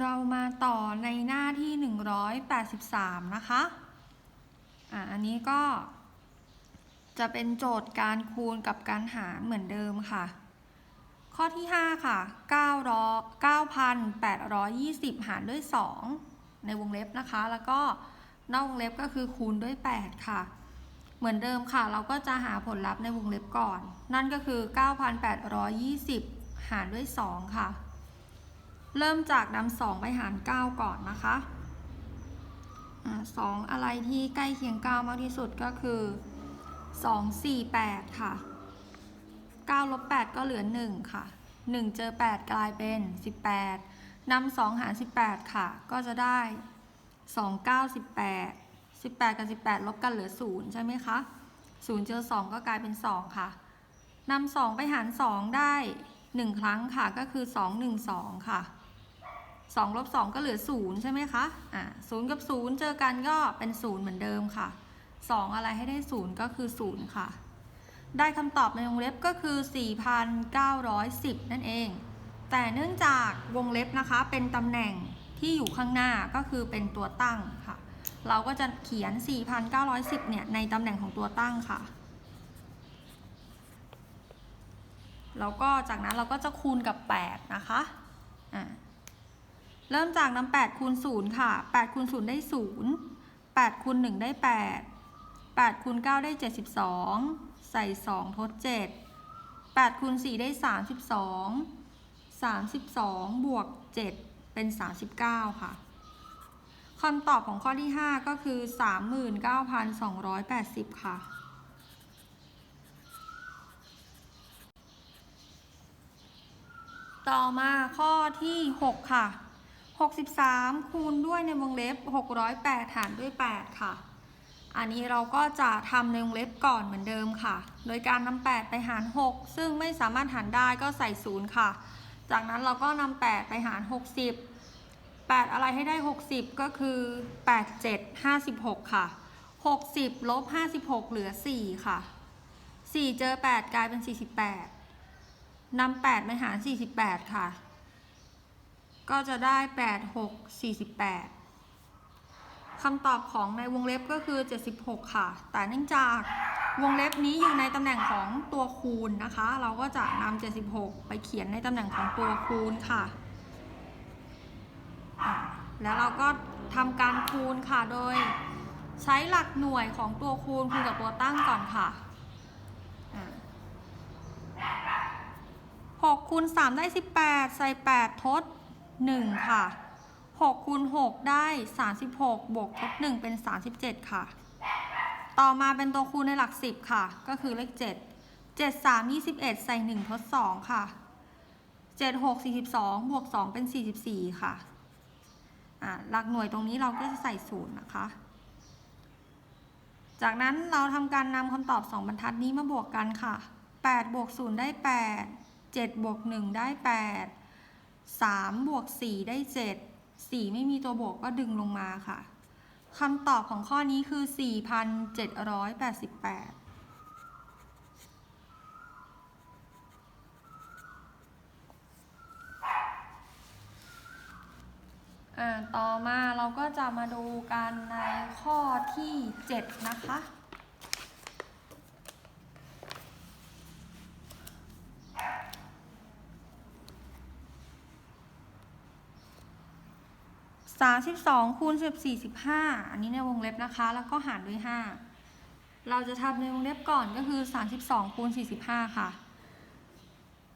เรามาต่อในหน้าที่ 183 นะคะอะอันนี้ก็ จะเป็นโจทย์การคูณกับการหารเหมือนเดิมค่ะ ข้อที่ 5 ค่ะ9,820 หารด้วย 2 ในวงเล็บนะคะ แล้วก็นอกวงเล็บก็คือคูณด้วย 8 ค่ะ เหมือนเดิมค่ะ เราก็จะหาผลลัพธ์ในวงเล็บก่อน นั่นก็คือ 9,820 หารด้วย 2 ค่ะ เริ่มจากนำสองไปหาร 9 ก่อนนะคะสองอะไรที่ใกล้เคียง 9 มากที่สุดก็คือ 2 4 8 ค่ะ9ลบ8ก็เหลือ 1 ค่ะ 1 เจอ 8 กลายเป็น 18นำ2หาร 18 ค่ะ ก็จะได้ 2 9 18 18 กับ 18 ลบกันเหลือ 0 ใช่ไหมคะ 0 เจอ 2 ก็กลายเป็น 2 ค่ะนำ2ไปหาร 2 ได้ 1 ครั้งค่ะ ก็คือ 2 1 2 ค่ะ 2ลบ2ก็เหลือ 0 ใช่ไหมคะ อ่า0กับ 0 เจอกันก็เป็น 0 เหมือนเดิมค่ะ 2 อะไรให้ได้ 0 ก็คือ 0 ค่ะ ได้คำตอบในวงเล็บก็คือ 4,910 นั่นเอง แต่เนื่องจากวงเล็บนะคะ เป็นตำแหน่งที่อยู่ข้างหน้าก็คือเป็นตัวตั้งค่ะ เราก็จะเขียน 4,910 เนี่ย ในตำแหน่งของตัวตั้งค่ะแล้วก็จากนั้นเราก็จะคูณกับ 8 นะคะ อ่า เริ่มจากนำ8คูณ0ค่ะ8คูณ0ได้ 0 8คูณ1ได้ 8 8คูณ9ได้ 72 ใส่ 2 ทด 7 8คูณ4ได้ 32 32 บวก 7 เป็น 39 ค่ะคำตอบของข้อที่ 5 ก็คือ 39,280 ค่ะต่อมาข้อที่ 6 ค่ะ 63 คูณด้วยในวงเล็บ 608 หารด้วย 8 ค่ะ อันนี้เราก็จะทำในวงเล็บก่อนเหมือนเดิมค่ะ โดยการนำ8ไปหาร 6 ซึ่งไม่สามารถหารได้ก็ใส่ 0 ค่ะ จากนั้นเราก็นำ8ไปหาร 60 8 อะไรให้ได้ 60 ก็คือ 8 7 56 ค่ะ 60ลบ56 เหลือ 4 ค่ะ 4 เจอ 8 กลายเป็น 48นำ8ไปหาร 48 ค่ะ ก็จะได้ 8 6 48คำตอบของในวงเล็บก็คือ 76 ค่ะ แต่เนื่องจากวงเล็บนี้อยู่ในตำแหน่งของตัวคูณนะคะ เราก็จะนำ76 ไปเขียนในตำแหน่งของตัวคูณค่ะ แล้วเราก็ทำการคูณค่ะ โดยใช้หลักหน่วยของตัวคูณคูณกับตัวตั้งก่อนค่ะอะ6คูณ3ได้ 18 ใส่ 8 ทด 1 ค่ะ6คูณ6ได้ 36 บวกทด1เป็น 37 ค่ะ ต่อมาเป็นตัวคูณในหลัก 10 ค่ะ ก็คือเลข 7 7 3 21 ใส่ 1 ทด 2 ค่ะ 7 6 42 บวก 2 เป็น 44 ค่ะอ่าหลักหน่วยตรงนี้เราก็จะใส่ศูนย์นะคะ จากนั้นเราทำการนำคำตอบ 2 บรรทัดนี้มาบวกกันค่ะ 8 บวก 0 ได้ 8 7 บวก 1 ได้ 8 3บวก4ได้ 7 4 ไม่มีตัวบวกก็ดึงลงมาค่ะคำตอบของข้อนี้คือ 4,788อ่าต่อมาเราก็จะมาดูกันในข้อที่ 7 นะคะ 32คูณ14 15 อันนี้ในวงเล็บนะคะ แล้วก็หารด้วย 5 เราจะทำในวงเล็บก่อนก็คือ 32คูณ45 ค่ะ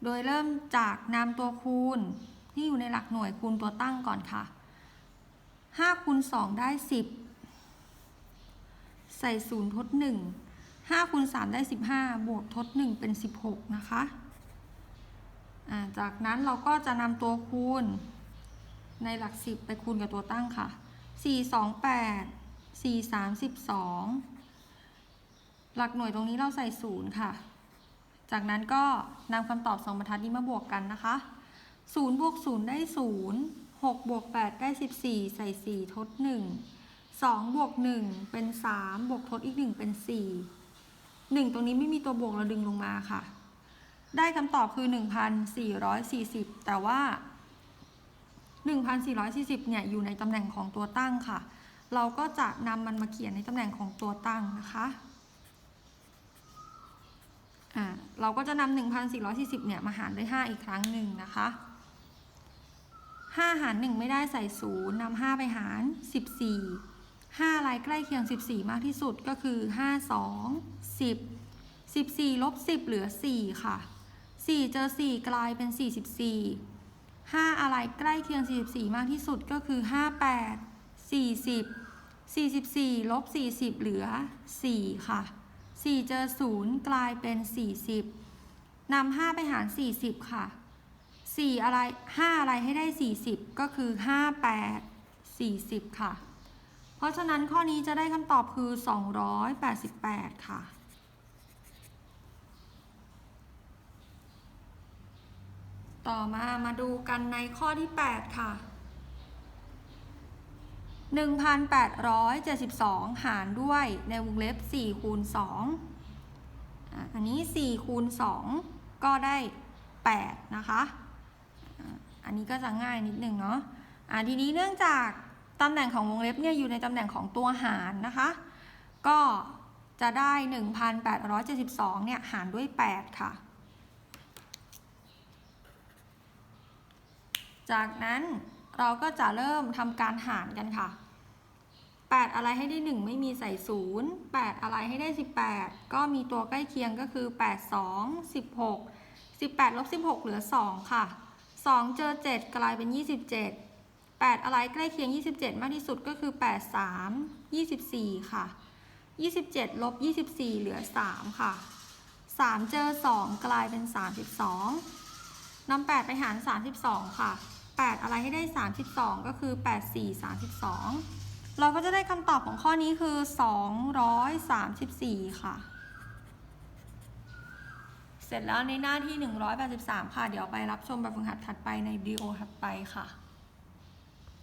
โดยเริ่มจากนำตัวคูณที่อยู่ในหลักหน่วยคูณตัวตั้งก่อนค่ะ 5คูณ2ได้ 10 ใส่0ทด 1 5คูณ3ได้ 15 บวกทด 1 เป็น 16 นะคะ จากนั้นเราก็จะนำตัวคูณ ในหลัก10ไปคูณกับตัวตั้งค่ะ 4 2 8 4 3 12หลักหน่วยตรงนี้เราใส่0ค่ะ จากนั้นก็นำคำตอบ2บรรทัดนี้มาบวกกันนะคะ0บวก0ได้ 0 6บวก8ได้ 14 ใส่ 4 ทด 1 2บวก1เป็น 3 บวกทดอีก 1 เป็น 4 1 ตรงนี้ไม่มีตัวบวกเราดึงลงมาค่ะ ได้คำตอบคือ 1,440 แต่ว่า 1,440เนี่ยอยู่ในตำแหน่งของตัวตั้งค่ะ เราก็จะนำมันมาเขียนในตำแหน่งของตัวตั้งนะคะอ่าเราก็จะนำ1,440เนี่ยมาหารด้วย 5 อีกครั้งหนึ่งนะคะ5หาร1ไม่ได้ใส่ศูนย์นำ5ไปหาร 14 5อะไรใกล้เคียง 14 มากที่สุดก็คือ 5 2 10 14ลบ10 เหลือ 4 ค่ะ 4 เจอ 4 กลายเป็น 44 5 อะไรใกล้เคียง 44 มากที่สุดก็คือ 58 40 44ลบ40 เหลือ 4 ค่ะ 4 เจอ 0 กลายเป็น 40นำ5ไปหาร 40 ค่ะ 4 อะไร 5 อะไรให้ได้ 40 ก็คือ 58 40 ค่ะ เพราะฉะนั้นข้อนี้จะได้คำตอบคือ 288 ค่ะ ต่อมามาดูกันในข้อที่ 8 ค่ะ 1,872 หารด้วยในวงเล็บ4คูณ2อะอันนี้4คูณ2ก็ได้ 8 นะคะ อันนี้ก็จะง่ายนิดหนึ่งเนาะอะทีนี้เนื่องจากตำแหน่งของวงเล็บเนี่ยอยู่ในตำแหน่งของตัวหารนะคะ ก็จะได้ 1,872เนี่ยหารด้วย 8 ค่ะ จากนั้นเราก็จะเริ่มทำการหารกันค่ะ 8 อะไรให้ได้ 1 ไม่มีใส่ 0 8 อะไรให้ได้ 18 ก็มีตัวใกล้เคียงก็คือ 8 2 16 18ลบ16 เหลือ 2 ค่ะ 2 เจอ 7 กลายเป็น 27 8 อะไรใกล้เคียง 27 มากที่สุดก็คือ 8 3 24 ค่ะ 27ลบ24 เหลือ 3 ค่ะ 3 เจอ 2 กลายเป็น 32นำ8ไปหาร 32 ค่ะ 8 อะไรให้ได้ 32 ก็คือ 8 4 32 เราก็จะได้คำตอบของข้อนี้คือ 234 ค่ะ เสร็จแล้วในหน้าที่ 183 ค่ะ เดี๋ยวไปรับชมแบบฝึกหัดถัดไปในวิดีโอถัดไปค่ะ